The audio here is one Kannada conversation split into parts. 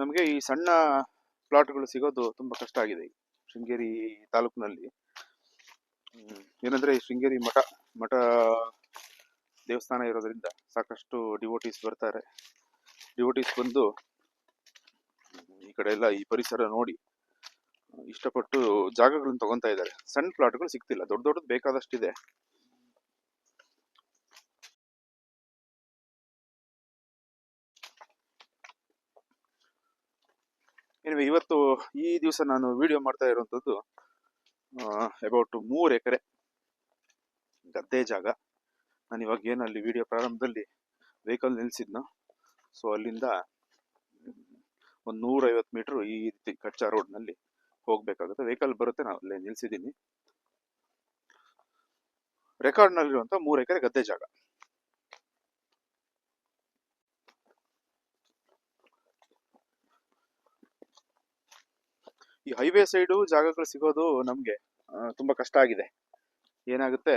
ನಮಗೆ ಈ ಸಣ್ಣ ಪ್ಲಾಟ್ಗಳು ಸಿಗೋದು ತುಂಬ ಕಷ್ಟ ಆಗಿದೆ ಶೃಂಗೇರಿ ತಾಲೂಕಿನಲ್ಲಿ. ಏನಂದರೆ ಈ ಶೃಂಗೇರಿ ಮಠ ಮಠ ದೇವಸ್ಥಾನ ಇರೋದ್ರಿಂದ ಸಾಕಷ್ಟು ಡಿವೋಟೀಸ್ ಬರ್ತಾರೆ. ಡಿವೋಟೀಸ್ ಬಂದು ಈ ಕಡೆ ಎಲ್ಲ ಈ ಪರಿಸರ ನೋಡಿ ಇಷ್ಟಪಟ್ಟು ಜಾಗಗಳನ್ನು ತಗೊತಾ ಇದ್ದಾರೆ. ಸಣ್ಣ ಪ್ಲಾಟ್ಗಳು ಸಿಗ್ತಿಲ್ಲ, ದೊಡ್ಡ ದೊಡ್ಡದು ಬೇಕಾದಷ್ಟಿದೆ. ಏನಿವೆ ಇವತ್ತು ಈ ದಿವಸ ನಾನು ವಿಡಿಯೋ ಮಾಡ್ತಾ ಇರುವಂಥದ್ದು ಅಬೌಟ್ ಮೂರು ಎಕರೆ ಗದ್ದೆ ಜಾಗ. ನಾನು ಇವಾಗ ಏನು ಅಲ್ಲಿ ವಿಡಿಯೋ ಪ್ರಾರಂಭದಲ್ಲಿ ವೆಹಿಕಲ್ ನಿಲ್ಸಿದ್ನೋ ಸೊ ಅಲ್ಲಿಂದ ಒಂದು ನೂರೈವತ್ತು ಮೀಟರ್ ಈ ರೀತಿ ಕಚ್ಚಾ ರೋಡ್ನಲ್ಲಿ ಹೋಗಬೇಕಾಗುತ್ತೆ. ವೆಹಿಕಲ್ ಬರುತ್ತೆ, ನಾನು ಅಲ್ಲೇ ನಿಲ್ಲಿಸಿದ್ದೀನಿ ರೆಕಾರ್ಡ್ನಲ್ಲಿರುವಂಥ ಮೂರು ಎಕರೆ ಗದ್ದೆ ಜಾಗ. ಈ ಹೈವೇ ಸೈಡು ಜಾಗಗಳು ಸಿಗೋದು ನಮಗೆ ತುಂಬಾ ಕಷ್ಟ ಆಗಿದೆ. ಏನಾಗುತ್ತೆ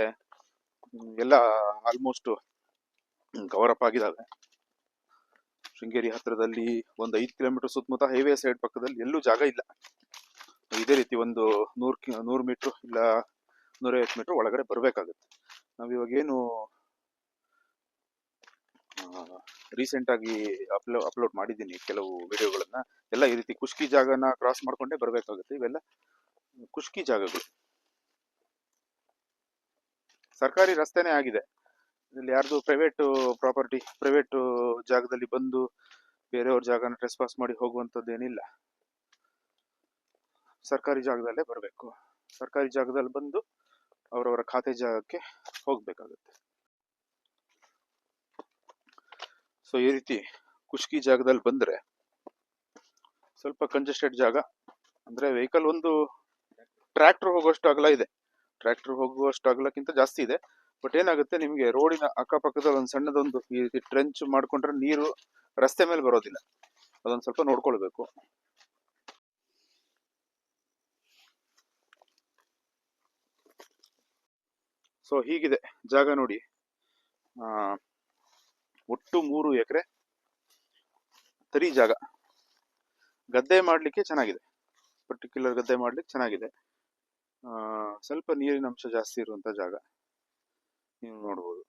ಎಲ್ಲ ಆಲ್ಮೋಸ್ಟ್ ಕವರ್ ಅಪ್ ಆಗಿದ್ದಾವೆ ಶೃಂಗೇರಿ ಹತ್ತಿರದಲ್ಲಿ ಒಂದು ಐದು ಕಿಲೋಮೀಟರ್ ಸುತ್ತಮುತ್ತ ಹೈವೇ ಸೈಡ್ ಪಕ್ಕದಲ್ಲಿ ಎಲ್ಲೂ ಜಾಗ ಇಲ್ಲ. ಇದೇ ರೀತಿ ಒಂದು ನೂರು ಕಿ ನೂರು ಮೀಟ್ರ್ ಇಲ್ಲ ನೂರೈವತ್ತು ಮೀಟ್ರ್ ಒಳಗಡೆ ಬರಬೇಕಾಗುತ್ತೆ. ನಾವು ಇವಾಗ ಏನು ರೀಸೆಂಟ್ ಆಗಿ ಅಪ್ಲೋ ಅಪ್ಲೋಡ್ ಮಾಡಿದ್ದೀನಿ ಕೆಲವು ವಿಡಿಯೋಗಳನ್ನ ಎಲ್ಲ ಈ ರೀತಿ ಕುಷ್ಕಿ ಜಾಗನ ಕ್ರಾಸ್ ಮಾಡ್ಕೊಂಡೇ ಬರಬೇಕಾಗುತ್ತೆ. ಇವೆಲ್ಲ ಕುಷ್ಕಿ ಜಾಗಗಳು. ಸರ್ಕಾರಿ ರಸ್ತೆನೇ ಆಗಿದೆ. ಇಲ್ಲಿ ಯಾರ್ದು ಪ್ರೈವೇಟ್ ಪ್ರಾಪರ್ಟಿ ಪ್ರೈವೇಟ್ ಜಾಗದಲ್ಲಿ ಬಂದು ಬೇರೆಯವ್ರ ಜಾಗನ ಟ್ರೆಸ್ ಪಾಸ್ ಮಾಡಿ ಹೋಗುವಂಥದ್ದು ಏನಿಲ್ಲ ಸರ್ಕಾರಿ ಜಾಗದಲ್ಲೇ ಬರಬೇಕು. ಸರ್ಕಾರಿ ಜಾಗದಲ್ಲಿ ಬಂದು ಅವರವರ ಖಾತೆ ಜಾಗಕ್ಕೆ ಹೋಗ್ಬೇಕಾಗುತ್ತೆ. ಸೊ ಈ ರೀತಿ ಕುಷ್ಕಿ ಜಾಗದಲ್ಲಿ ಬಂದ್ರೆ ಸ್ವಲ್ಪ ಕಂಜೆಸ್ಟೆಡ್ ಜಾಗ. ಅಂದ್ರೆ ವೆಹಿಕಲ್ ಒಂದು ಟ್ರ್ಯಾಕ್ಟರ್ ಹೋಗುವಷ್ಟು ಅಗಲ ಇದೆ. ಟ್ರ್ಯಾಕ್ಟರ್ ಹೋಗುವಷ್ಟು ಅಗಲಕ್ಕಿಂತ ಜಾಸ್ತಿ ಇದೆ. ಬಟ್ ಏನಾಗುತ್ತೆ ನಿಮಗೆ ರೋಡಿನ ಅಕ್ಕಪಕ್ಕದಲ್ಲಿ ಒಂದು ಸಣ್ಣದೊಂದು ಈ ರೀತಿ ಟ್ರೆಂಚ್ ಮಾಡ್ಕೊಂಡ್ರೆ ನೀರು ರಸ್ತೆ ಮೇಲೆ ಬರೋದಿಲ್ಲ. ಅದೊಂದು ಸ್ವಲ್ಪ ನೋಡ್ಕೊಳ್ಬೇಕು. ಸೊ ಹೀಗಿದೆ ಜಾಗ ನೋಡಿ. ಒಟ್ಟು ಮೂರು ಎಕರೆ ತರಿ ಜಾಗ. ಗದ್ದೆ ಮಾಡ್ಲಿಕ್ಕೆ ಚೆನ್ನಾಗಿದೆ. ಪರ್ಟಿಕ್ಯುಲರ್ ಗದ್ದೆ ಮಾಡ್ಲಿಕ್ಕೆ ಚೆನ್ನಾಗಿದೆ. ಸ್ವಲ್ಪ ನೀರಿನ ಅಂಶ ಜಾಸ್ತಿ ಇರುವಂತ ಜಾಗ ನೀವು ನೋಡ್ಬೋದು.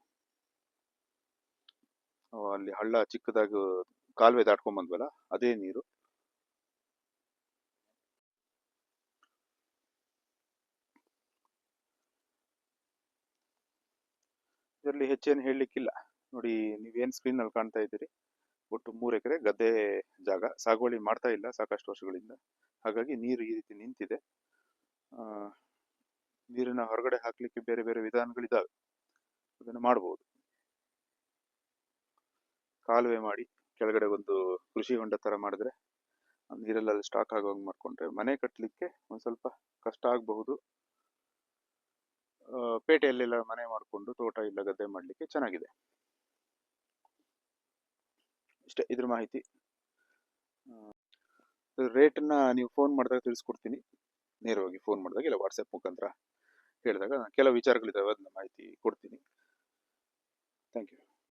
ಅಲ್ಲಿ ಹಳ್ಳ ಚಿಕ್ಕದಾಗಿ ಕಾಲುವೆ ದಾಟ್ಕೊಂಡ್ ಬಂದ್ವಲ್ಲ ಅದೇ ನೀರು. ಇದರಲ್ಲಿ ಹೆಚ್ಚೇನು ಹೇಳಲಿಕ್ಕಿಲ್ಲ. ನೋಡಿ ನೀವೇನ್ ಸ್ಕ್ರೀನ್ ಅಲ್ಲಿ ಕಾಣ್ತಾ ಇದ್ದೀರಿ? ಒಟ್ಟು ಮೂರು ಎಕರೆ ಗದ್ದೆ ಜಾಗ. ಸಾಗುವಳಿ ಮಾಡ್ತಾ ಇಲ್ಲ ಸಾಕಷ್ಟು ವರ್ಷಗಳಿಂದ. ಹಾಗಾಗಿ ನೀರು ಈ ರೀತಿ ನಿಂತಿದೆ. ನೀರಿನ ಹೊರಗಡೆ ಹಾಕ್ಲಿಕ್ಕೆ ಬೇರೆ ಬೇರೆ ವಿಧಾನಗಳಿದಾವೆ. ಅದನ್ನು ಮಾಡಬಹುದು ಕಾಲುವೆ ಮಾಡಿ ಕೆಳಗಡೆ ಒಂದು ಕೃಷಿ ಹೊಂಡ ತರ ಮಾಡಿದ್ರೆ ನೀರೆಲ್ಲ ಸ್ಟಾಕ್ ಆಗೋಂಗ್ ಮಾಡ್ಕೊಂಡ್ರೆ ಮನೆ ಕಟ್ಟಲಿಕ್ಕೆ ಒಂದ್ ಸ್ವಲ್ಪ ಕಷ್ಟ ಆಗಬಹುದು. ಪೇಟೆಯಲ್ಲೆಲ್ಲ ಮನೆ ಮಾಡಿಕೊಂಡು ತೋಟ ಇಲ್ಲ ಗದ್ದೆ ಮಾಡಲಿಕ್ಕೆ ಚೆನ್ನಾಗಿದೆ. ಇಷ್ಟೇ ಇದ್ರ ಮಾಹಿತಿ. ರೇಟನ್ನ ನೀವು ಫೋನ್ ಮಾಡಿದಾಗ ತಿಳಿಸ್ಕೊಡ್ತೀನಿ. ನೇರವಾಗಿ ಫೋನ್ ಮಾಡಿದಾಗ ಇಲ್ಲ ವಾಟ್ಸಪ್ ಮುಖಾಂತರ ಹೇಳಿದಾಗ ಕೆಲವು ವಿಚಾರಗಳಿದ್ದಾವೆ ಅದನ್ನ ಮಾಹಿತಿ ಕೊಡ್ತೀನಿ. Thank you